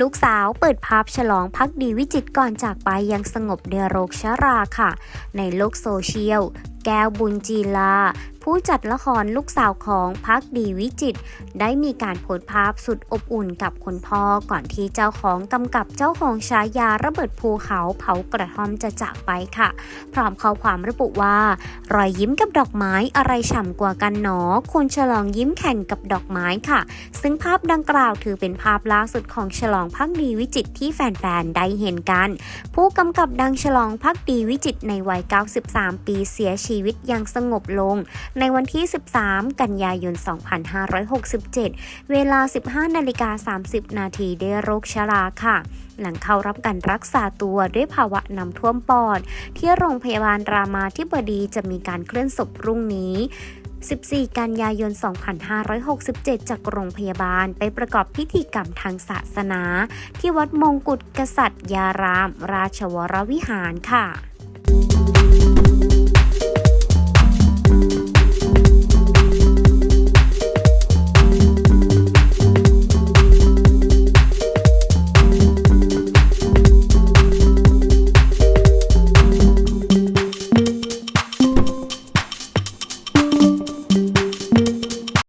ลูกสาวเปิดภาพฉลองพักดีวิจิตก่อนจากไปยังสงบเดโรคชราค่ะ ในโลกโซเชียล แก้วบุญจีลา ผู้จัดละครลูกสาวของพักดีวิจิต ได้มีการโพสต์ภาพสุดอบอุ่นกับคุณพ่อก่อนที่เจ้าของกำกับเจ้าของฉายาระเบิดภูเขาเผากระท่อมจะจากไปค่ะ พร้อมข้อความระบุว่า รอยยิ้มกับดอกไม้อะไรฉ่ำกว่ากันหนอคนฉลองยิ้มแข่งกับดอกไม้ค่ะ ซึ่งภาพดังกล่าวถือเป็นภาพล่าสุดของฉลองพักดีวิจิตที่แฟนๆได้เห็นกัน ผู้กำกับดังฉลองพักดีวิจิตในวัย 93 ปีเสียชีวิตอย่างสงบลงในวันที่ 13 กันยายน 2567 เวลา 15นาฬิกา30 นาทีด้โรคชราค่ะ หลังเข้ารับการรักษาตัวด้วยภาวะน้ำท่วมปอด ที่โรงพยาบาลรามาธิบดีจะมีการเคลื่อนศพพรุ่งนี้14 กันยายน 2567 จากโรงพยาบาลไปประกอบพิธีกรรมทางศาสนา ที่วัดมงกุฎกษัตริยาราม ราชวรวิหารค่ะ